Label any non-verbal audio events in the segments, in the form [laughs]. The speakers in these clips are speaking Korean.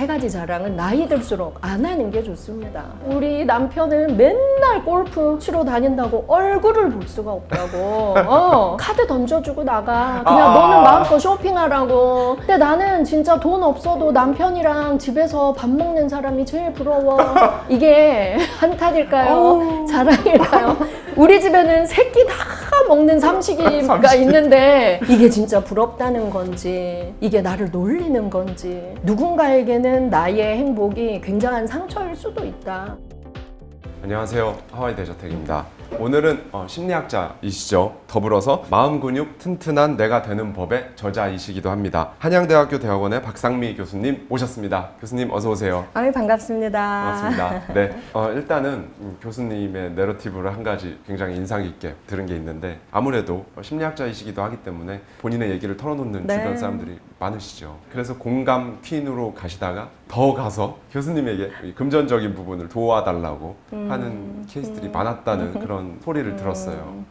세 가지 자랑은 나이 들수록 안 하는 게 좋습니다. 우리 남편은 맨날 골프 치러 다닌다고 얼굴을 볼 수가 없다고. [laughs] 어, 카드 던져주고 나가. 그냥 아. 너는 마음껏 쇼핑하라고. 근데 나는 진짜 돈 없어도 남편이랑 집에서 밥 먹는 사람이 제일 부러워. [laughs] 이게 [laughs] 한탄일까요? 자랑일까요? 우리 집에는 새끼 다 먹는 삼식이가 삼식이. 있는데 이게 진짜 부럽다는 건지 이게 나를 놀리는 건지 누군가에게는 나의 행복이 굉장한 상처일 수도 있다. 안녕하세요. 하와이 대저택입니다. 오늘은 어, 심리학자이시죠. 더불어서 마음 근육 튼튼한 내가 되는 법의 저자이시기도 합니다. 한양대학교 대학원의 박상미 교수님 모셨습니다. 교수님 어서 오세요. 아유 반갑습니다. 반갑습니다. [laughs] 네, 어, 일단은 음, 교수님의 내러티브를 한 가지 굉장히 인상 깊게 들은 게 있는데 아무래도 어, 심리학자이시기도 하기 때문에 본인의 얘기를 털어놓는 네. 주변 사람들이 많으시죠. 그래서 공감 퀸으로 가시다가 더 가서 교수님에게 이 금전적인 부분을 도와달라고 하는 케이스들이 많았다는 그런 소리를 들었어요.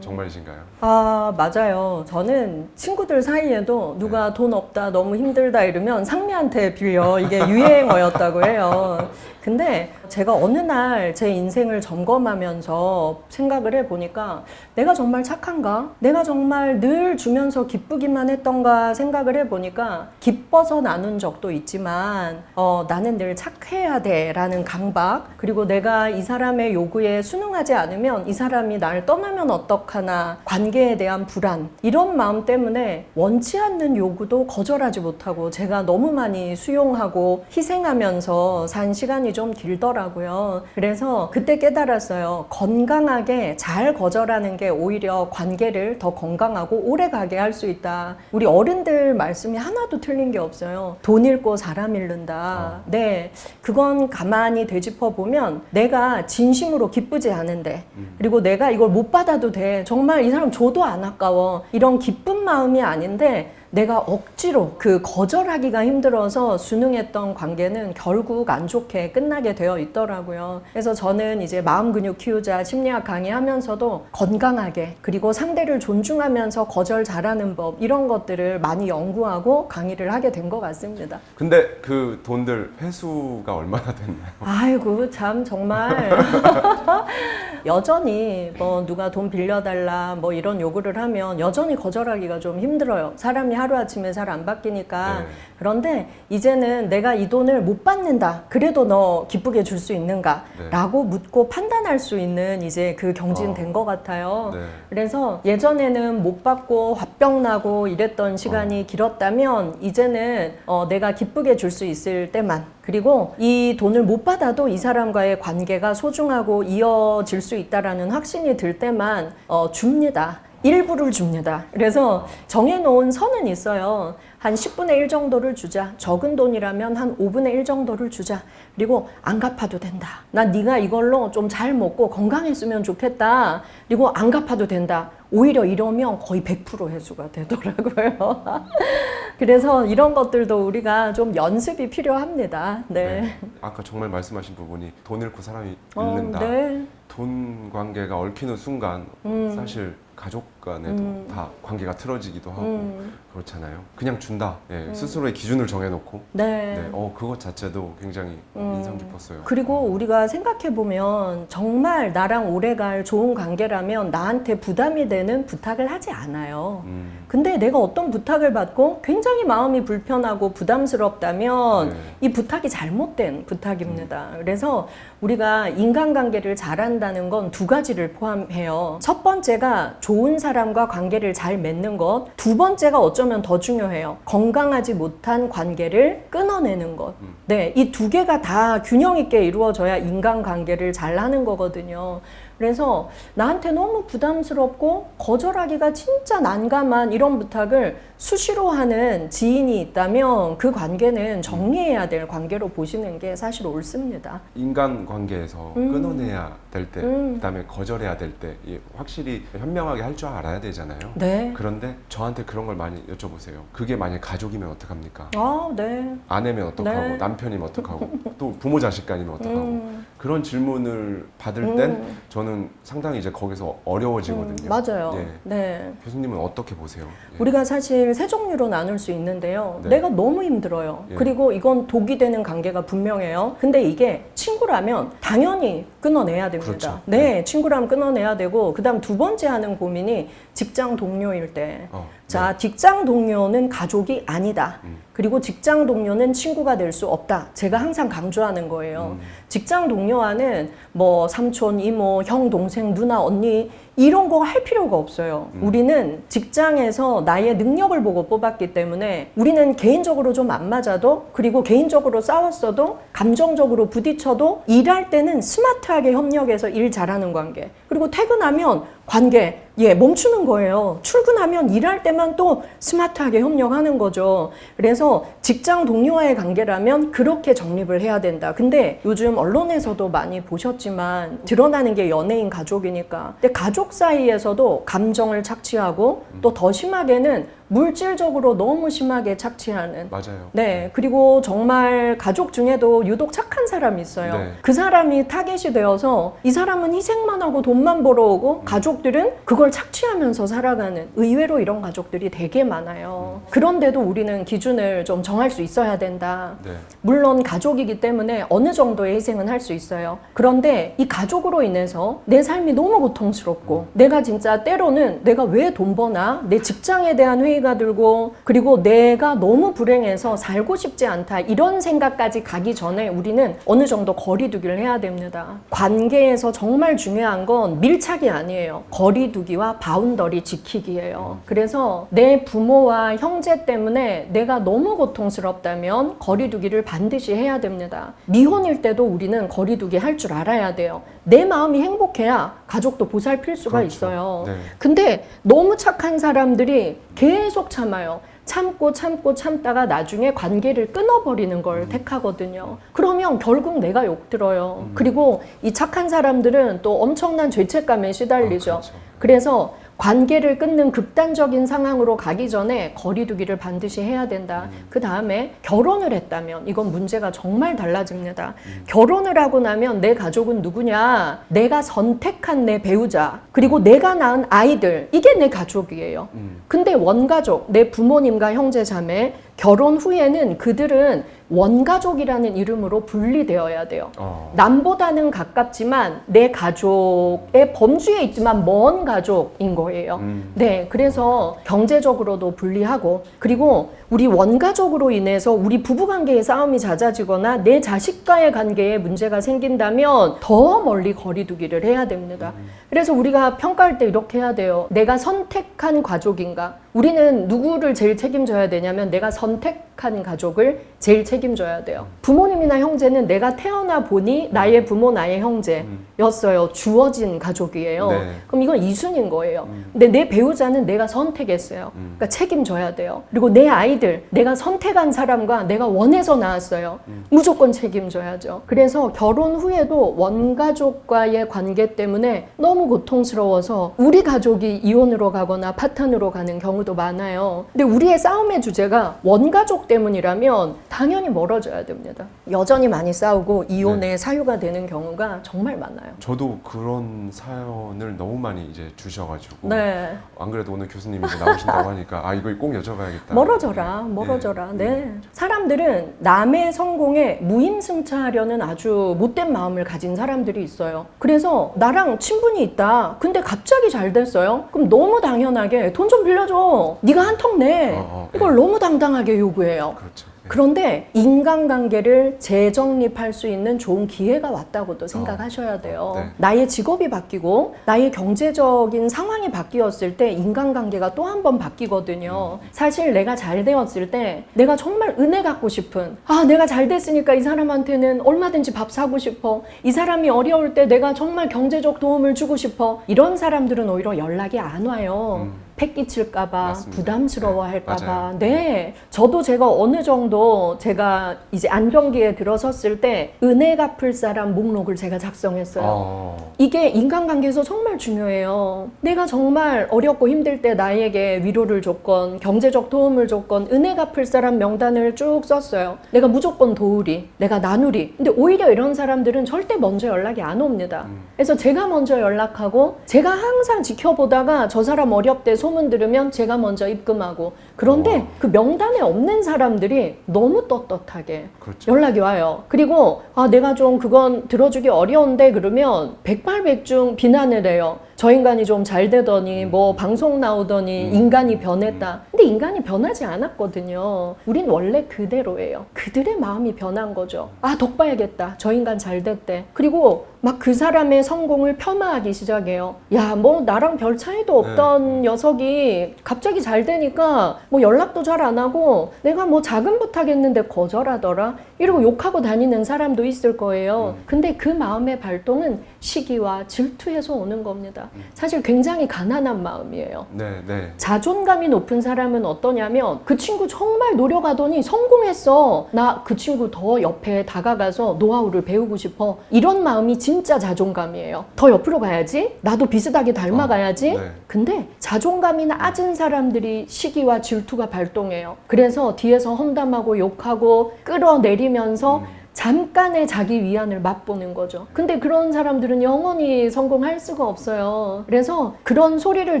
정말이신가요? 아 맞아요. 저는 친구들 사이에도 누가 돈 없다 너무 힘들다 이러면 상미한테 빌려 이게 유행어였다고 해요. 근데 제가 어느 날 제 인생을 점검하면서 생각을 해보니까 내가 정말 착한가? 내가 정말 늘 주면서 기쁘기만 했던가 생각을 해보니까 기뻐서 나눈 적도 있지만 어, 나는 늘 착해야 돼 라는 강박 그리고 내가 이 사람의 요구에 순응하지 않으면 이 사람이 나를 떠나면 어떡하나 관계에 대한 불안 이런 마음 때문에 원치 않는 요구도 거절하지 못하고 제가 너무 많이 수용하고 희생하면서 산 시간이 좀 길더라고요. 그래서 그때 깨달았어요. 건강하게 잘 거절하는 게 오히려 관계를 더 건강하고 오래 가게 할 수 있다. 우리 어른들 말씀이 하나도 틀린 게 없어요. 돈 잃고 사람 잃는다. 네. 그건 가만히 되짚어 보면 내가 진심으로 기쁘지 않은데 그리고 내가 이걸 못 받아도 돼. 정말 이 사람 줘도 안 아까워. 이런 기쁜 마음이 아닌데 내가 억지로 그 거절하기가 힘들어서 순응했던 관계는 결국 안 좋게 끝나게 되어 있더라고요. 그래서 저는 이제 마음 근육 키우자 심리학 강의하면서도 건강하게 그리고 상대를 존중하면서 거절 잘하는 법 이런 것들을 많이 연구하고 강의를 하게 된 것 같습니다. 근데 그 돈들 회수가 얼마나 됐나요? 아이고 참 정말 [laughs] 여전히 뭐 누가 돈 빌려달라 뭐 이런 요구를 하면 여전히 거절하기가 좀 힘들어요. 사람이 하루아침에 잘 안 바뀌니까 네. 그런데 이제는 내가 이 돈을 못 받는다. 그래도 너 기쁘게 줄 수 있는가? 네. 라고 묻고 판단할 수 있는 이제 그 경지는 어. 된것 같아요. 네. 그래서 예전에는 못 받고 화병 나고 이랬던 시간이 길었다면 이제는 어, 내가 기쁘게 줄 수 있을 때만 그리고 이 돈을 못 받아도 이 사람과의 관계가 소중하고 이어질 수 있다라는 확신이 들 때만 어, 줍니다. 일부를 줍니다. 그래서 정해놓은 선은 있어요. 한 10분의 1 정도를 주자. 적은 돈이라면 한 5분의 1 정도를 주자. 그리고 안 갚아도 된다. 난 네가 이걸로 좀 잘 먹고 건강했으면 좋겠다. 그리고 안 갚아도 된다. 오히려 이러면 거의 100% 회수가 되더라고요. [laughs] 그래서 이런 것들도 우리가 좀 연습이 필요합니다. 네. 네. 아까 정말 말씀하신 부분이 돈 잃고 사람이 어, 잃는다. 네. 돈 관계가 얽히는 순간 음. 사실 가족 간에도 음. 다 관계가 틀어지기도 하고 음. 그렇잖아요. 그냥 준다. 예, 음. 스스로의 기준을 정해놓고. 네. 네. 어 그것 자체도 굉장히 음. 인상 깊었어요. 그리고 어. 우리가 생각해 보면 정말 나랑 오래갈 좋은 관계라면 나한테 부담이 되는 부탁을 하지 않아요. 음. 근데 내가 어떤 부탁을 받고 굉장히 마음이 불편하고 부담스럽다면 네. 이 부탁이 잘못된 부탁입니다. 그래서 우리가 인간관계를 잘한다 는 건 두 가지를 포함해요. 첫 번째가 좋은 사람과 관계를 잘 맺는 것. 두 번째가 어쩌면 더 중요해요. 건강하지 못한 관계를 끊어내는 것. 음. 네, 이 두 개가 다 균형 있게 이루어져야 인간 관계를 잘 하는 거거든요. 그래서 나한테 너무 부담스럽고 거절하기가 진짜 난감한 이런 부탁을 수시로 하는 지인이 있다면 그 관계는 정리해야 될 관계로 보시는 게 사실 옳습니다. 인간 관계에서 음. 끊어내야 될 때, 음. 그다음에 거절해야 될 때, 이 확실히 현명하게 할 줄 알아야 되잖아요. 네. 그런데 저한테 그런 걸 많이 여쭤보세요. 그게 만약 가족이면 어떡합니까? 아, 네. 아내면 어떡하고 네. 남편이면 어떡하고 [laughs] 또 부모 자식 간이면 어떡하고 음, 그런 질문을 받을 음. 땐 저는 상당히 이제 거기서 어려워지거든요. 음, 맞아요. 예. 네. 교수님은 어떻게 보세요? 예. 우리가 사실 세 종류로 나눌 수 있는데요. 네. 내가 너무 힘들어요. 예. 그리고 이건 독이 되는 관계가 분명해요. 근데 이게 친구라면 당연히 끊어내야 됩니다. 그렇죠. 네, 친구라면 끊어내야 되고, 그 다음 두 번째 하는 고민이 직장 동료일 때. 어, 자, 직장 동료는 가족이 아니다. 음. 그리고 직장 동료는 친구가 될 수 없다. 제가 항상 강조하는 거예요. 음. 직장 동료와는 뭐 삼촌, 이모, 형, 동생, 누나, 언니 이런 거 할 필요가 없어요. 음. 우리는 직장에서 나의 능력을 보고 뽑았기 때문에 우리는 개인적으로 좀 안 맞아도 그리고 개인적으로 싸웠어도 감정적으로 부딪혀도 일할 때는 스마트하게 협력해서 일 잘하는 관계. 그리고 퇴근하면 관계 예 멈추는 거예요. 출근하면 일할 때만 또 스마트하게 협력하는 거죠. 그래서 직장 동료와의 관계라면 그렇게 정립을 해야 된다. 근데 요즘 언론에서도 많이 보셨지만 드러나는 게 연예인 가족이니까. 근데 가족 사이에서도 감정을 착취하고 또 더 심하게는 물질적으로 너무 심하게 착취하는 맞아요. 네, 그리고 정말 가족 중에도 유독 착한 사람이 있어요. 네. 그 사람이 타겟이 되어서 이 사람은 희생만 하고 돈만 벌어오고 가족들은 그걸 착취하면서 살아가는 의외로 이런 가족들이 되게 많아요. 그런데도 우리는 기준을 좀 정할 수 있어야 된다. 네. 물론 가족이기 때문에 어느 정도의 희생은 할 수 있어요. 그런데 이 가족으로 인해서 내 삶이 너무 고통스럽고 내가 진짜 때로는 내가 왜 돈 버나 내 직장에 대한 회의 가 들고 그리고 내가 너무 불행해서 살고 싶지 않다 이런 생각까지 가기 전에 우리는 어느 정도 거리두기를 해야 됩니다. 관계에서 정말 중요한 건 밀착이 아니에요. 거리두기와 바운더리 지키기예요. 그래서 내 부모와 형제 때문에 내가 너무 고통스럽다면 거리두기를 반드시 해야 됩니다. 미혼일 때도 우리는 거리두기 할 줄 알아야 돼요. 내 마음이 행복해야 가족도 보살필 수가 그렇죠. 있어요. 네. 근데 너무 착한 사람들이 계속 참아요. 참고 참고 참다가 나중에 관계를 끊어버리는 걸 음. 택하거든요. 그러면 결국 내가 욕 들어요. 그리고 이 착한 사람들은 또 엄청난 죄책감에 시달리죠. 아, 그렇죠. 그래서 관계를 끊는 극단적인 상황으로 가기 전에 거리두기를 반드시 해야 된다. 음. 그 다음에 결혼을 했다면 이건 문제가 정말 달라집니다. 음. 결혼을 하고 나면 내 가족은 누구냐? 내가 선택한 내 배우자, 그리고 내가 낳은 아이들, 이게 내 가족이에요. 음. 근데 원가족, 내 부모님과 형제 자매, 결혼 후에는 그들은 원가족이라는 이름으로 분리되어야 돼요. 어. 남보다는 가깝지만 내 가족의 범주에 있지만 먼 가족인 거예요. 음. 네, 그래서 경제적으로도 불리하고 그리고 우리 원가족으로 인해서 우리 부부관계의 싸움이 잦아지거나 내 자식과의 관계에 문제가 생긴다면 더 멀리 거리두기를 해야 됩니다. 그래서 우리가 평가할 때 이렇게 해야 돼요. 내가 선택한 가족인가? 우리는 누구를 제일 책임져야 되냐면 내가 선택한 가족을 제일 책임져야 돼요. 부모님이나 형제는 내가 태어나 보니 나의 부모, 나의 형제 였어요. 주어진 가족이에요. 네. 그럼 이건 이순인 거예요. 음. 근데 내 배우자는 내가 선택했어요. 음. 그러니까 책임져야 돼요. 그리고 내 아이들, 내가 선택한 사람과 내가 원해서 낳았어요. 음. 무조건 책임져야죠. 그래서 결혼 후에도 원가족과의 관계 때문에 너무 고통스러워서 우리 가족이 이혼으로 가거나 파탄으로 가는 경우도 많아요. 근데 우리의 싸움의 주제가 원가족 때문이라면 당연히 멀어져야 됩니다. 여전히 많이 싸우고 이혼의 네. 사유가 되는 경우가 정말 많아요. 저도 그런 사연을 너무 많이 이제 주셔가지고 네. 안 그래도 오늘 교수님이 이제 나오신다고 하니까 아 이거 꼭 여쭤봐야겠다. 멀어져라, 네. 멀어져라. 네. 네. 사람들은 남의 성공에 무임승차하려는 아주 못된 마음을 가진 사람들이 있어요. 그래서 나랑 친분이 있다. 근데 갑자기 잘 됐어요. 그럼 너무 당연하게 돈 좀 빌려줘. 네가 한 턱 내. 어, 어, 이걸 너무 당당하게 요구해요. 그렇죠. 네. 그런데 인간관계를 재정립할 수 있는 좋은 기회가 왔다고도 생각하셔야 돼요. 네. 나의 직업이 바뀌고 나의 경제적인 상황이 바뀌었을 때 인간관계가 또 한 번 바뀌거든요. 사실 내가 잘 되었을 때 내가 정말 은혜 갖고 싶은 아 내가 잘 됐으니까 이 사람한테는 얼마든지 밥 사고 싶어. 이 사람이 어려울 때 내가 정말 경제적 도움을 주고 싶어. 이런 사람들은 오히려 연락이 안 와요. 음. 패 끼칠까봐 맞습니다. 부담스러워할까봐. 네. 네, 저도 제가 어느 정도 제가 이제 안정기에 들어섰을 때 은혜 갚을 사람 목록을 제가 작성했어요. 어. 이게 인간관계에서 정말 중요해요. 내가 정말 어렵고 힘들 때 나에게 위로를 줬건, 경제적 도움을 줬건, 은혜 갚을 사람 명단을 쭉 썼어요. 내가 무조건 도우리, 내가 나누리. 근데 오히려 이런 사람들은 절대 먼저 연락이 안 옵니다. 음. 그래서 제가 먼저 연락하고, 제가 항상 지켜보다가 저 사람 어렵대 소문 들으면 제가 먼저 입금하고. 그런데 와. 그 명단에 없는 사람들이 너무 떳떳하게 그렇죠. 연락이 와요. 그리고 아 내가 좀 그건 들어주기 어려운데 그러면 백발백중 비난을 해요. 저 인간이 좀 잘 되더니 뭐 방송 나오더니 음. 인간이 변했다. 근데 인간이 변하지 않았거든요. 우린 원래 그대로예요. 그들의 마음이 변한 거죠. 아 덕 봐야겠다. 저 인간 잘 됐대. 그리고 막 그 사람의 성공을 폄하하기 시작해요. 야 뭐 나랑 별 차이도 없던 녀석이 갑자기 잘 되니까 뭐 연락도 잘 안 하고 내가 뭐 작은 부탁했는데 거절하더라 이러고 욕하고 다니는 사람도 있을 거예요. 근데 그 마음의 발동은 시기와 질투에서 오는 겁니다. 사실 굉장히 가난한 마음이에요. 네, 네. 자존감이 높은 사람은 어떠냐면 그 친구 정말 노력하더니 성공했어. 나 그 친구 더 옆에 다가가서 노하우를 배우고 싶어. 이런 마음이 진짜 자존감이에요. 더 옆으로 가야지. 나도 비슷하게 닮아가야지. 어, 네. 근데 자존감이 낮은 사람들이 시기와 질투가 발동해요. 그래서 뒤에서 험담하고 욕하고 끌어내리 면서 음. 잠깐의 자기 위안을 맛보는 거죠. 근데 그런 사람들은 영원히 성공할 수가 없어요. 그래서 그런 소리를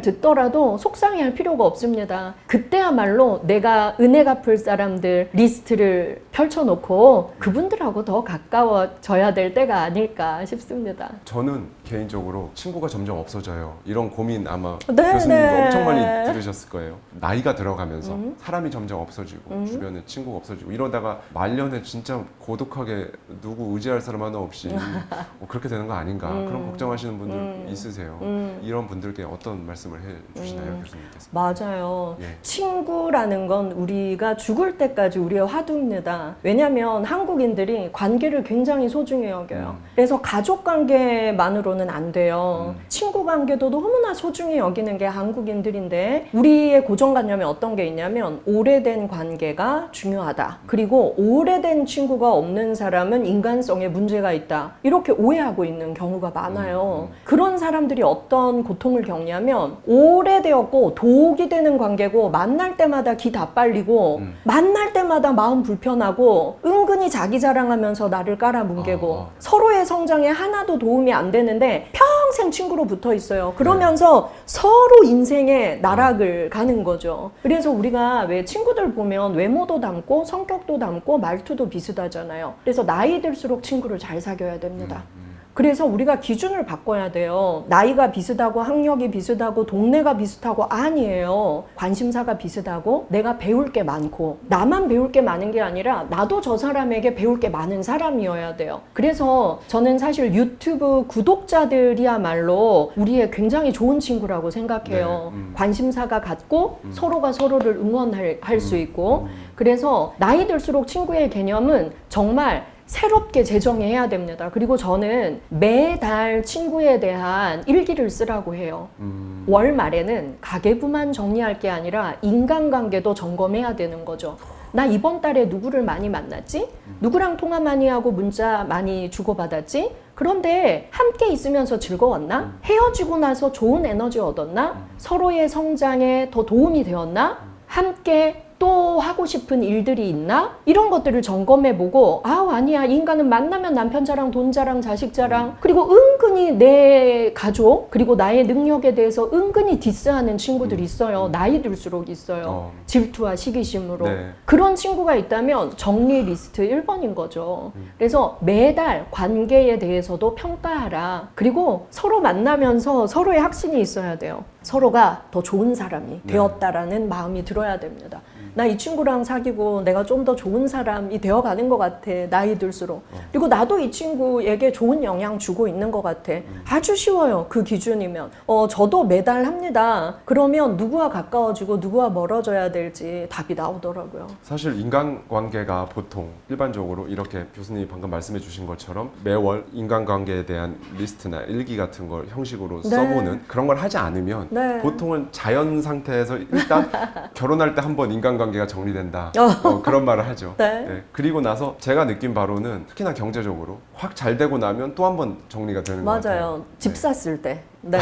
듣더라도 속상해 할 필요가 없습니다. 그때야말로 내가 은혜 갚을 사람들 리스트를 펼쳐놓고 그분들하고 더 가까워져야 될 때가 아닐까 싶습니다. 저는 개인적으로 친구가 점점 없어져요. 이런 고민 아마 네, 교수님도 네. 엄청 많이 들으셨을 거예요. 나이가 들어가면서 음. 사람이 점점 없어지고 음. 주변에 친구가 없어지고 이러다가 말년에 진짜 고독하게 누구 의지할 사람 하나 없이 [laughs] 뭐 그렇게 되는 거 아닌가 음. 그런 걱정하시는 분들 음. 있으세요. 음. 이런 분들께 어떤 말씀을 해 주시나요, 음. 교수님께서? 맞아요. 예. 친구라는 건 우리가 죽을 때까지 우리의 화두입니다. 왜냐하면 한국인들이 관계를 굉장히 소중히 여겨요. 음. 그래서 가족 관계만으로 는 안 돼요. 음. 친구 관계도 너무나 소중히 여기는 게 한국인들인데 우리의 고정관념에 어떤 게 있냐면 오래된 관계가 중요하다. 그리고 오래된 친구가 없는 사람은 인간성에 문제가 있다. 이렇게 오해하고 있는 경우가 많아요. 음. 그런 사람들이 어떤 고통을 겪냐면 오래되었고 독이 되는 관계고 만날 때마다 기 다 빨리고 음. 만날 때마다 마음 불편하고 은근히 자기 자랑하면서 나를 깔아뭉개고 어, 어. 서로의 성장에 하나도 도움이 안 되는데 평생 친구로 붙어 있어요. 그러면서 서로 인생의 나락을 가는 거죠. 그래서 우리가 왜 친구들 보면 외모도 닮고 성격도 닮고 말투도 비슷하잖아요. 그래서 나이 들수록 친구를 잘 사귀어야 됩니다. 음. 그래서 우리가 기준을 바꿔야 돼요. 나이가 비슷하고 학력이 비슷하고 동네가 비슷하고 아니에요. 관심사가 비슷하고 내가 배울 게 많고 나만 배울 게 많은 게 아니라 나도 저 사람에게 배울 게 많은 사람이어야 돼요. 그래서 저는 사실 유튜브 구독자들이야말로 우리의 굉장히 좋은 친구라고 생각해요. 네, 음. 관심사가 같고 음. 서로가 서로를 응원할 할수 음, 있고 음. 그래서 나이 들수록 친구의 개념은 정말 새롭게 재정해야 됩니다. 그리고 저는 매달 친구에 대한 일기를 쓰라고 해요. 음. 월 말에는 가계부만 정리할 게 아니라 인간관계도 점검해야 되는 거죠. 나 이번 달에 누구를 많이 만났지? 누구랑 통화 많이 하고 문자 많이 주고받았지? 그런데 함께 있으면서 즐거웠나? 헤어지고 나서 좋은 에너지 얻었나? 서로의 성장에 더 도움이 되었나? 함께 또 하고 싶은 일들이 있나? 이런 것들을 점검해 보고, 아, 아니야. 이 인간은 만나면 남편 자랑, 돈 자랑, 자식 자랑, 그리고 은근히 내 가족, 그리고 나의 능력에 대해서 은근히 디스하는 친구들이 있어요. 나이 들수록 있어요. 어. 질투와 시기심으로. 네. 그런 친구가 있다면 정리 리스트 1번인 거죠. 그래서 매달 관계에 대해서도 평가하라. 그리고 서로 만나면서 서로의 확신이 있어야 돼요. 서로가 더 좋은 사람이 네. 되었다라는 마음이 들어야 됩니다. 나 이 친구랑 사귀고 내가 좀 더 좋은 사람이 되어가는 것 같아. 나이 들수록. 그리고 나도 이 친구에게 좋은 영향 주고 있는 것 같아. 아주 쉬워요. 그 기준이면. 어, 저도 매달 합니다. 그러면 누구와 가까워지고 누구와 멀어져야 될지 답이 나오더라고요. 사실 인간관계가 보통 일반적으로 이렇게 교수님이 방금 말씀해 주신 것처럼 매월 인간관계에 대한 리스트나 일기 같은 걸 형식으로 네. 써보는 그런 걸 하지 않으면 네. 보통은 자연 상태에서 일단 [laughs] 결혼할 때 한번 인간관계 가 정리된다 어, 그런 말을 하죠. 네. 그리고 나서 제가 느낀 바로는 특히나 경제적으로 확 잘 되고 나면 또 한 번 정리가 되는 것 같아요. 맞아요. 집 네. 샀을 때. [laughs] 네.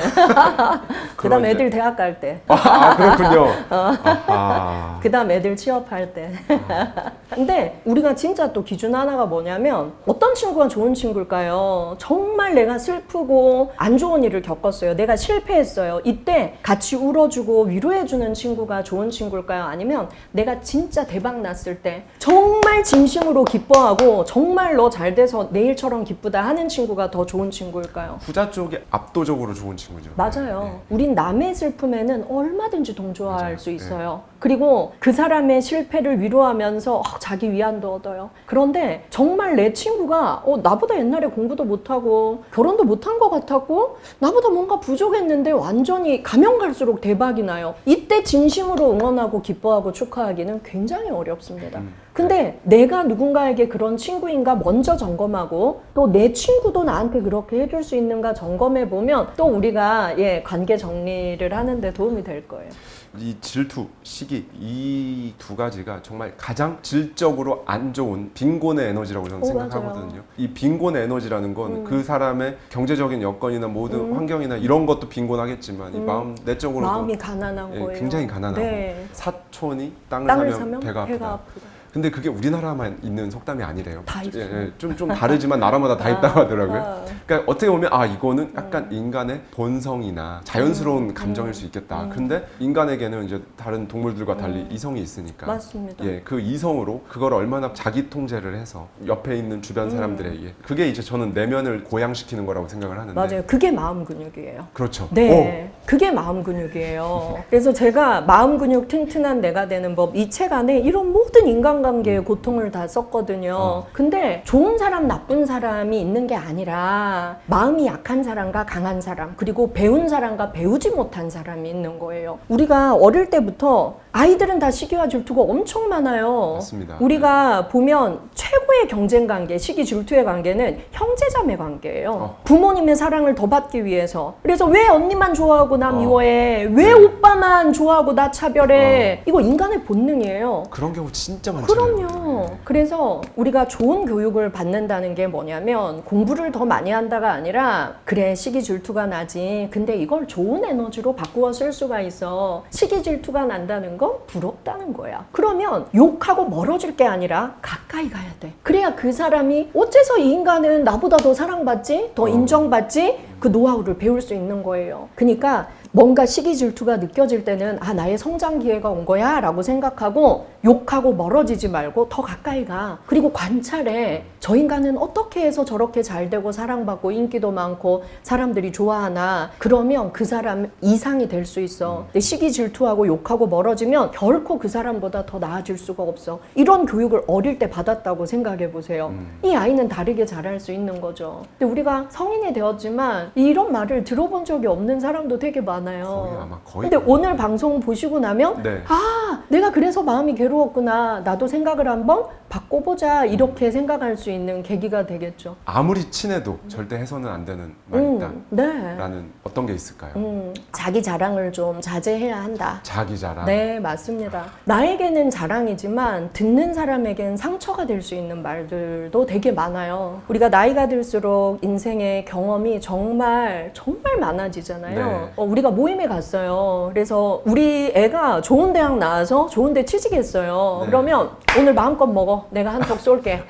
그다음 애들 대학 갈 때. 아, 아, 그렇군요. [laughs] 어. 아하. 그다음 애들 취업할 때. [laughs] 근데 우리가 진짜 또 기준 하나가 뭐냐면 어떤 친구가 좋은 친구일까요? 정말 내가 슬프고 안 좋은 일을 겪었어요. 내가 실패했어요. 이때 같이 울어주고 위로해주는 친구가 좋은 친구일까요? 아니면 내가 진짜 대박 났을 때 정말 진심으로 기뻐하고 정말 너 잘 돼서 내일 처럼 기쁘다 하는 친구가 더 좋은 친구일까요? 후자 쪽이 압도적으로 좋은 친구죠. 맞아요. 네. 우린 남의 슬픔에는 얼마든지 동조할 맞아요. 네. 수 있어요. 그리고 그 사람의 실패를 위로하면서 어, 자기 위안도 얻어요. 그런데 정말 내 친구가 어, 나보다 옛날에 공부도 못하고 결혼도 못한 것 같았고 나보다 뭔가 부족했는데 완전히 가면 갈수록 대박이 나요. 이때 진심으로 응원하고 기뻐하고 축하하기는 굉장히 어렵습니다. 음, 근데 내가 누군가에게 그런 친구인가 먼저 점검하고 또 내 친구도 나한테 그렇게 해줄 수 있는가 점검해 보면 또 우리가 예 관계 정리를 하는데 도움이 될 거예요. 이 질투, 시기 이 두 가지가 정말 가장 질적으로 안 좋은 빈곤의 에너지라고 저는 오, 생각하거든요. 맞아요. 이 빈곤의 에너지라는 건 음. 그 사람의 경제적인 여건이나 모든 음. 환경이나 이런 것도 빈곤하겠지만 이 음. 마음 내적으로도 마음이 가난한 예, 거예요. 굉장히 가난하고 네. 사촌이 땅을, 땅을 사면, 사면 배가 아프다. 아프다. 근데 그게 우리나라만 있는 속담이 아니래요. 다 있어요. 예, 예, 좀, 좀 다르지만 나라마다 다 있다고 [laughs] 하더라고요. 아, 그러니까 어떻게 보면 아 이거는 약간 인간의 본성이나 자연스러운 음, 감정일 음, 수 있겠다. 음. 근데 인간에게는 이제 다른 동물들과 달리 음. 이성이 있으니까 맞습니다. 예, 그 이성으로 그걸 얼마나 자기 통제를 해서 옆에 있는 주변 음. 사람들에게 그게 이제 저는 내면을 고양시키는 거라고 생각을 하는데 맞아요. 그게 마음 근육이에요. 그렇죠. 네, 그게 마음 근육이에요. 그래서 제가 마음 근육 튼튼한 내가 되는 법 이 책 안에 이런 모든 인간 관계의 고통을 다 썼거든요. 어. 근데 좋은 사람, 나쁜 사람이 있는 게 아니라 마음이 약한 사람과 강한 사람, 그리고 배운 사람과 배우지 못한 사람이 있는 거예요. 우리가 어릴 때부터 아이들은 다 시기와 질투가 엄청 많아요. 맞습니다. 우리가 보면 최고 의 경쟁 관계, 시기 질투의 관계는 형제자매 관계예요. 어. 부모님의 사랑을 더 받기 위해서. 그래서 왜 언니만 좋아하고 나 어. 미워해? 왜 네. 오빠만 좋아하고 나 차별해? 이거 인간의 본능이에요. 그런 경우 진짜 많잖아요. 그럼요. 그래서 우리가 좋은 교육을 받는다는 게 뭐냐면 공부를 더 많이 한다가 아니라 그래 시기 질투가 나지. 근데 이걸 좋은 에너지로 바꾸어 쓸 수가 있어. 시기 질투가 난다는 건 부럽다는 거야. 그러면 욕하고 멀어질 게 아니라 가까이 가야 돼. 그래야 그 사람이 어째서 이 인간은 나보다 더 사랑받지? 더 어. 인정받지? 그 노하우를 배울 수 있는 거예요. 그러니까 뭔가 시기 질투가 느껴질 때는 아 나의 성장 기회가 온 거야라고 생각하고 욕하고 멀어지지 말고 더 가까이 가. 그리고 관찰해. 저 인간은 어떻게 해서 저렇게 잘 되고 사랑받고 인기도 많고 사람들이 좋아하나? 그러면 그 사람 이상이 될 수 있어. 근데 시기 질투하고 욕하고 멀어지면 결코 그 사람보다 더 나아질 수가 없어. 이런 교육을 어릴 때 받았다고 생각해 보세요. 음. 이 아이는 다르게 자랄 수 있는 거죠. 근데 우리가 성인이 되었지만 이런 말을 들어본 적이 없는 사람도 되게 많아요. 아마 거의 근데 오늘 방송 보시고 나면 네. 아 내가 그래서 마음이 괴로웠구나 나도 생각을 한번 바꿔보자 이렇게 생각할 수 있는 계기가 되겠죠. 아무리 친해도 절대 해서는 안 되는 말이 있다. 음, 네. 라는 어떤 게 있을까요? 음, 자기 자랑을 좀 자제해야 한다. 자기 자랑. 네, 맞습니다. 나에게는 자랑이지만 듣는 사람에겐 상처가 될 수 있는 말들도 되게 많아요. 우리가 나이가 들수록 인생의 경험이 정말 정말 많아지잖아요. 네. 어, 우리가 모임에 갔어요. 그래서 우리 애가 좋은 대학 나와서 좋은 데 취직했어요. 네. 그러면 오늘 마음껏 먹어. 내가 한턱 쏠게.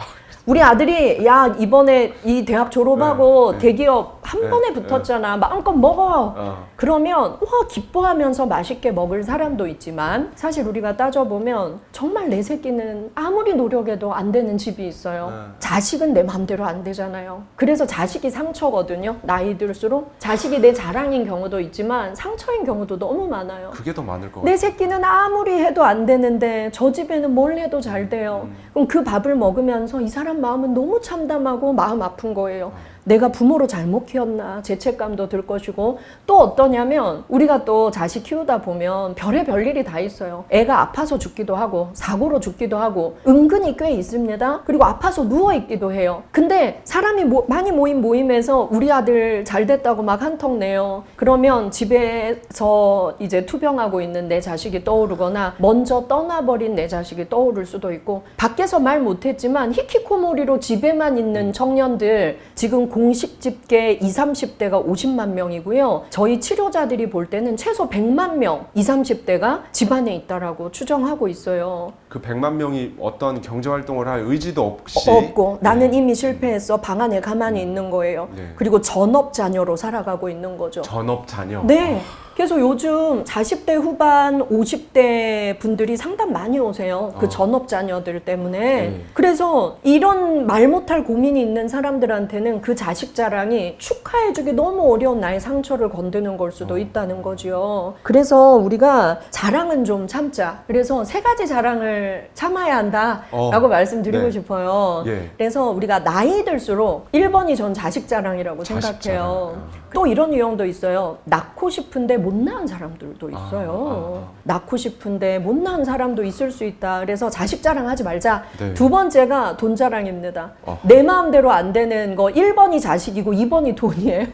우리 아들이 야 이번에 이 대학 졸업하고 네, 네. 대기업 한 네, 번에 붙었잖아. 마음껏 먹어. 어. 그러면 와 기뻐하면서 맛있게 먹을 사람도 있지만 사실 우리가 따져보면 정말 내 새끼는 아무리 노력해도 안 되는 집이 있어요. 네. 자식은 내 맘대로 안 되잖아요. 그래서 자식이 상처거든요. 나이 들수록 자식이 내 자랑인 경우도 있지만 상처인 경우도 너무 많아요. 그게 더 많을 것 같아요. 내 새끼는 아무리 해도 안 되는데 저 집에는 뭘 해도 잘 돼요. 그럼 그 밥을 먹으면서 이 사람 마음은 너무 참담하고 마음 아픈 거예요. 내가 부모로 잘못 키웠나 죄책감도 들 것이고 또 어떠냐면 우리가 또 자식 키우다 보면 별의 별 일이 다 있어요. 애가 아파서 죽기도 하고 사고로 죽기도 하고 은근히 꽤 있습니다. 그리고 아파서 누워 있기도 해요. 근데 사람이 모- 많이 모인 모임에서 우리 아들 잘 됐다고 막 한턱 내요. 그러면 집에서 이제 투병하고 있는 내 자식이 떠오르거나 먼저 떠나버린 내 자식이 떠오를 수도 있고 밖에서 말 못했지만 히키코모리로 집에만 있는 청년들 지금 공식 집계 20, 30대가 50만 명이고요. 저희 치료자들이 볼 때는 최소 100만 명, 20, 30대가 집안에 있다라고 추정하고 있어요. 그 100만 명이 어떤 경제 활동을 할 의지도 없이 어, 없고 나는 이미 실패했어 방 안에 가만히 있는 거예요. 네. 그리고 전업 자녀로 살아가고 있는 거죠. 전업 자녀. 네. 그래서 요즘 40대 후반, 50대 분들이 상담 많이 오세요. 그 어. 전업 자녀들 때문에. 네. 그래서 이런 말 못할 고민이 있는 사람들한테는 그 자식 자랑이 축하해주기 너무 어려운 나의 상처를 건드는 걸 수도 어. 있다는 거지요. 그래서 우리가 자랑은 좀 참자. 그래서 세 가지 자랑을 참아야 한다라고 어. 말씀드리고 네. 싶어요. 예. 그래서 우리가 나이 들수록 1번이 전 자식 자랑이라고 자식 생각해요. 자랑. 아. 또 이런 유형도 있어요. 낳고 싶은데 못 낳은 사람들도 아, 있어요. 아, 아. 낳고 싶은데 못 낳은 사람도 있을 수 있다. 그래서 자식 자랑하지 말자. 네. 두 번째가 돈 자랑입니다. 어. 내 마음대로 안 되는 거 1번이 자식이고 2번이 돈이에요.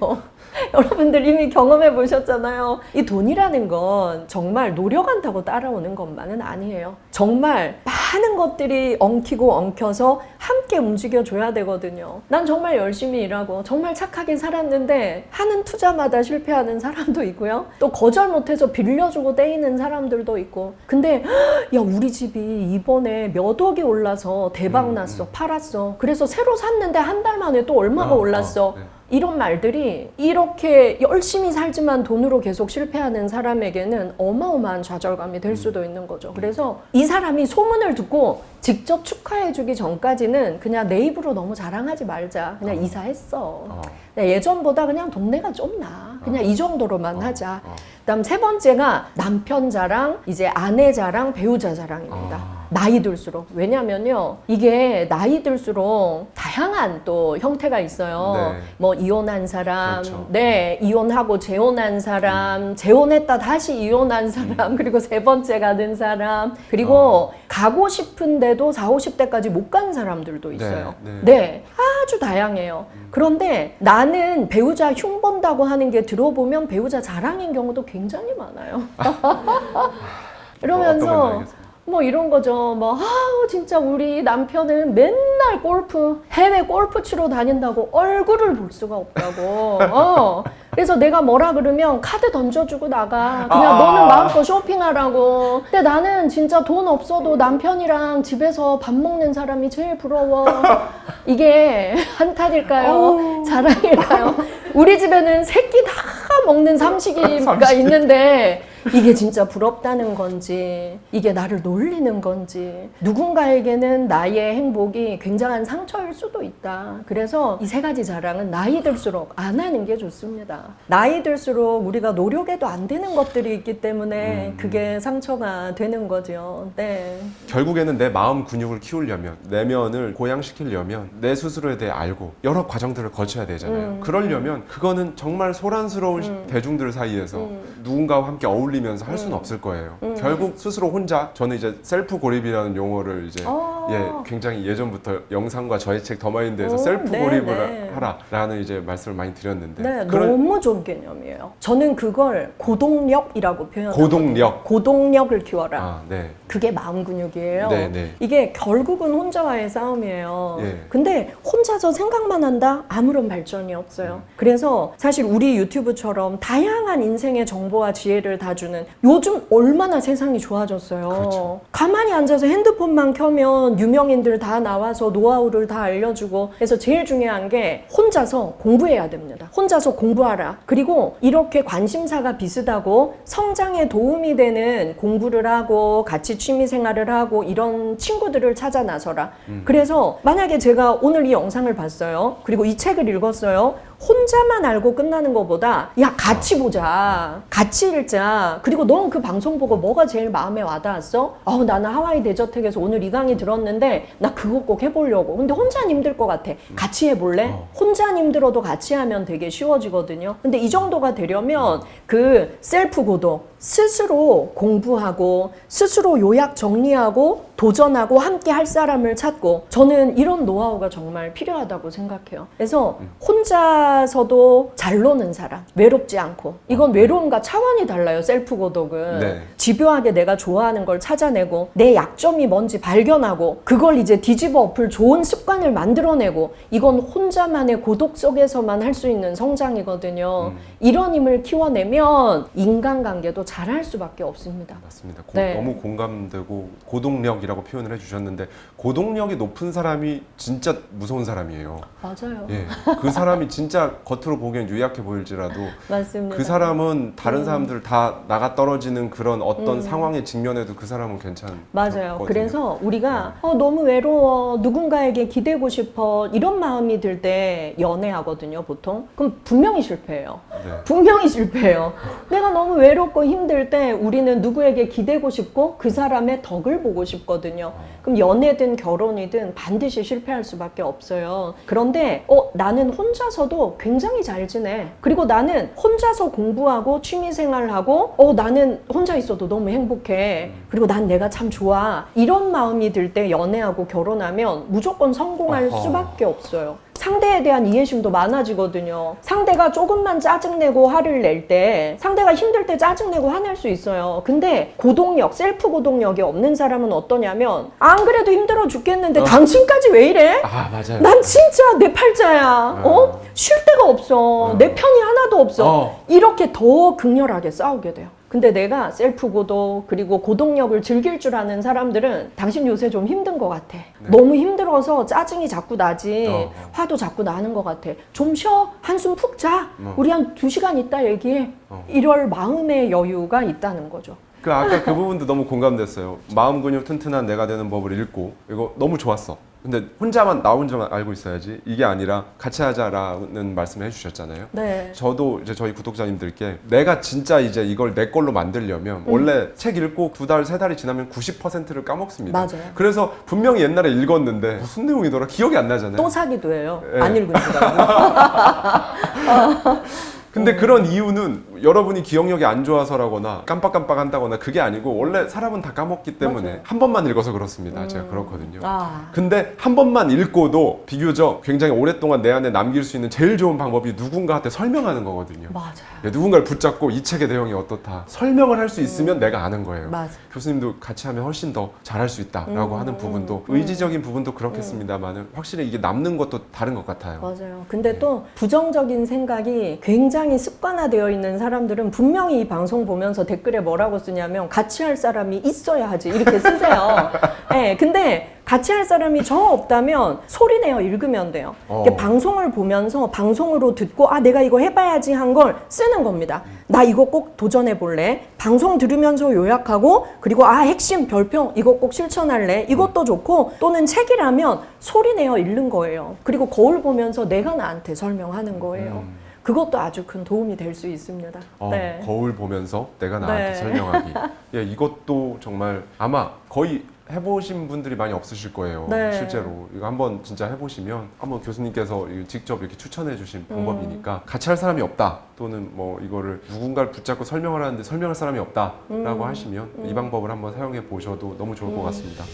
[laughs] 여러분들 이미 경험해 보셨잖아요. 이 돈이라는 건 정말 노력한다고 따라오는 것만은 아니에요. 정말 많은 것들이 엉키고 엉켜서 함께 움직여 줘야 되거든요. 난 정말 열심히 일하고 정말 착하게 살았는데 하는 투자마다 실패하는 사람도 있고요. 또 거절 못해서 빌려주고 떼이는 사람들도 있고. 근데 [gasps] 야 우리 집이 이번에 몇 억이 올라서 대박 음, 났어. 팔았어. 그래서 새로 샀는데 한 달 만에 또 얼마가 어, 올랐어. 어, 네. 이런 말들이 이렇게 열심히 살지만 돈으로 계속 실패하는 사람에게는 어마어마한 좌절감이 음. 될 수도 있는 거죠. 그래서 이 사람이 소문을 듣고 직접 축하해주기 전까지는 그냥 내 입으로 너무 자랑하지 말자. 그냥 어. 이사했어. 어. 그냥 예전보다 그냥 동네가 좀 나. 그냥 어. 이 정도로만 어, 하자. 어. 그다음 세 번째가 남편 자랑, 이제 아내 자랑, 배우자 자랑입니다. 아. 나이 들수록 왜냐면요 이게 나이 들수록 다양한 또 형태가 있어요. 네. 뭐 이혼한 사람, 그렇죠. 네 이혼하고 재혼한 사람, 재혼했다 다시 이혼한 사람, 그리고 세 번째 가는 사람, 그리고 어. 가고 싶은데도 4, 50대까지 못 간 사람들도 있어요. 네, 네. 네, 아주 다양해요. 그런데 나는 배우자 흉 본다고 하는 게 들어보면 배우자 자랑인 경우도 굉장히 많아요. [laughs] [laughs] 이러면서 알겠습니다. 뭐 이런 거죠. 뭐 아우 진짜 우리 남편은 맨날 골프 해외 골프 치러 다닌다고 얼굴을 볼 수가 없다고. 어. 그래서 내가 뭐라 그러면 카드 던져주고 나가. 그냥 아. 너는 마음껏 쇼핑하라고. 근데 나는 진짜 돈 없어도 남편이랑 집에서 밥 먹는 사람이 제일 부러워. 이게 한탄일까요? 자랑일까요? 우리 집에는 새끼 다 먹는 삼식이가 삼식이. 있는데 이게 진짜 부럽다는 건지 이게 나를 놀리는 건지 누군가에게는 나의 행복이 굉장한 상처일 수도 있다. 그래서 이 세 가지 자랑은 나이 들수록 안 하는 게 좋습니다. 나이 들수록 우리가 노력해도 안 되는 것들이 있기 때문에 음. 그게 상처가 되는 거죠. 네. 결국에는 내 마음 근육을 키우려면 내면을 고양시키려면 내 스스로에 대해 알고 여러 과정들을 거쳐야 되잖아요. 음. 그러려면 그거는 정말 소란스러운 음. 대중들 사이에서 음. 누군가와 함께 어울리 면서 할 수는 음. 없을 거예요. 음. 결국 스스로 혼자 저는 이제 셀프 고립이라는 용어를 이제 어. 예 굉장히 예전부터 영상과 저의 책 더마인드에서 오, 셀프 네, 고립을 네. 하라라는 이제 말씀을 많이 드렸는데 네, 그런 너무 좋은 개념이에요. 저는 그걸 고동력이라고 표현해요. 고동력 고동력을 키워라. 아 네. 그게 마음 근육이에요. 네, 네. 이게 결국은 혼자와의 싸움이에요. 예. 근데 혼자서 생각만 한다? 아무런 발전이 없어요. 그래서 사실 우리 유튜브처럼 다양한 인생의 정보와 지혜를 다 주는 요즘 얼마나 세상이 좋아졌어요. 그렇죠. 가만히 앉아서 핸드폰만 켜면 유명인들 다 나와서 노하우를 다 알려주고 그래서 제일 중요한 게 혼자서 공부해야 됩니다. 혼자서 공부하라. 그리고 이렇게 관심사가 비슷하고 성장에 도움이 되는 공부를 하고 같이 취미 생활을 하고 이런 친구들을 찾아 나서라. 그래서 만약에 제가 오늘 이 영상을 봤어요. 그리고 이 책을 읽었어요. 혼자만 알고 끝나는 것보다 야 같이 보자 같이 읽자 그리고 넌 그 방송 보고 뭐가 제일 마음에 와닿았어? 어 나는 하와이 데저텍에서 오늘 이 강의 들었는데 나 그거 꼭 해보려고 근데 혼자는 힘들 것 같아 같이 해볼래? 어. 혼자는 힘들어도 같이 하면 되게 쉬워지거든요 근데 이 정도가 되려면 그 셀프 고독 스스로 공부하고 스스로 요약 정리하고 도전하고 함께 할 사람을 찾고 저는 이런 노하우가 정말 필요하다고 생각해요. 그래서 혼자서도 잘 노는 사람, 외롭지 않고 이건 외로움과 차원이 달라요. 셀프 고독은 네. 집요하게 내가 좋아하는 걸 찾아내고 내 약점이 뭔지 발견하고 그걸 이제 뒤집어 엎을 좋은 습관을 만들어내고 이건 혼자만의 고독 속에서만 할 수 있는 성장이거든요. 이런 힘을 키워내면 인간관계도 잘할 수밖에 없습니다. 맞습니다. 고- 네. 너무 공감되고 고동력이라고 표현을 해주셨는데 고동력이 높은 사람이 진짜 무서운 사람이에요. 맞아요. 예, 그 사람이 진짜 겉으로 보기엔 유약해 보일지라도 [laughs] 맞습니다. 그 사람은 다른 음. 사람들 다 나가 떨어지는 그런 어떤 상황에 직면해도 그 사람은 괜찮. 맞아요. 그래서 우리가 어, 너무 외로워, 누군가에게 기대고 싶어 이런 마음이 들 때 연애하거든요, 보통. 그럼 분명히 실패해요. 네. 분명히 실패해요. 내가 너무 외롭고 힘들 때 우리는 누구에게 기대고 싶고 그 사람의 덕을 보고 싶거든요. 그럼 연애든 결혼이든 반드시 실패할 수밖에 없어요. 그런데 어 나는 혼자서도 굉장히 잘 지내. 그리고 나는 혼자서 공부하고 취미 생활하고 어 나는 혼자 있어도 너무 행복해. 그리고 난 내가 참 좋아. 이런 마음이 들 때 연애하고 결혼하면 무조건 성공할. 수밖에 없어요. 상대에 대한 이해심도 많아지거든요. 상대가 조금만 짜증내고 화를 낼 때, 상대가 힘들 때 짜증내고 화낼 수 있어요. 근데 고동력, 셀프 고동력이 없는 사람은 어떠냐면, 안 그래도 힘들어 죽겠는데 어. 당신까지 왜 이래? 아 맞아요. 난 진짜 내 팔자야. 어? 쉴 데가 없어. 내 편이 하나도 없어. 어. 이렇게 더 극렬하게 싸우게 돼요. 근데 내가 셀프 고독 그리고 고동력을 즐길 줄 아는 사람들은 당신 요새 좀 힘든 것 같아. 너무 힘들어서 짜증이 자꾸 나지. 네. 어, 어. 화도 자꾸 나는 것 같아. 좀 쉬어. 한숨 푹 자. 어. 우리 한 두 시간 있다 얘기해. 어. 이럴 마음의 여유가 있다는 거죠. 그 아까 그 부분도 너무 공감됐어요. 마음 근육 튼튼한 내가 되는 법을 읽고 이거 너무 좋았어. 근데 혼자만 나 혼자만 알고 있어야지 이게 아니라 같이 하자라는 말씀을 해주셨잖아요. 네. 저도 이제 저희 구독자님들께 내가 진짜 이제 이걸 내 걸로 만들려면 원래 책 읽고 두 달, 세 달이 지나면 90%를 까먹습니다. 음. 맞아요. 그래서 분명히 옛날에 읽었는데 무슨 내용이더라 기억이 안 나잖아요. 또 사기도 해요. 네. 안 읽은 시간. [laughs] 근데 그런 이유는 여러분이 기억력이 안 좋아서라거나 깜빡깜빡 한다거나 그게 아니고 원래 사람은 다 까먹기 때문에 맞아요. 음. 한 번만 읽어서 그렇습니다. 제가 그렇거든요. 아. 근데 한 번만 읽고도 비교적 굉장히 오랫동안 내 안에 남길 수 있는 제일 좋은 방법이 누군가한테 설명하는 거거든요. 맞아요. 예, 누군가를 붙잡고 이 책의 내용이 어떻다 설명을 할 수 있으면 음. 내가 아는 거예요. 맞아. 교수님도 같이 하면 훨씬 더 잘할 수 있다라고 음, 하는 부분도 음. 의지적인 부분도 그렇겠습니다만은 확실히 이게 남는 것도 다른 것 같아요. 맞아요. 근데 네. 또 부정적인 생각이 굉장히 습관화되어 있는 사람 들은 분명히 이 방송 보면서 댓글에 뭐라고 쓰냐면 같이 할 사람이 있어야 하지 이렇게 쓰세요. 네, [laughs] 근데 같이 할 사람이 저 없다면 소리 내어 읽으면 돼요. 어. 방송을 보면서 방송으로 듣고 아 내가 이거 해봐야지 한 걸 쓰는 겁니다. 나 이거 꼭 도전해 볼래. 방송 들으면서 요약하고 그리고 아 핵심 별표 이거 꼭 실천할래. 이것도 좋고 또는 책이라면 소리 내어 읽는 거예요. 그리고 거울 보면서 내가 나한테 설명하는 거예요. 음. 그것도 아주 큰 도움이 될 수 있습니다. 어, 네. 거울 보면서 내가 나한테 네. 설명하기. [laughs] 예, 이것도 정말 아마 거의 해보신 분들이 많이 없으실 거예요. 네. 실제로 이거 한번 진짜 해보시면 한번 교수님께서 직접 이렇게 추천해주신 음. 방법이니까 같이 할 사람이 없다 또는 뭐 이거를 누군가를 붙잡고 설명을 하는데 설명할 사람이 없다라고 음. 하시면 이 방법을 한번 사용해 보셔도 너무 좋을 것 같습니다.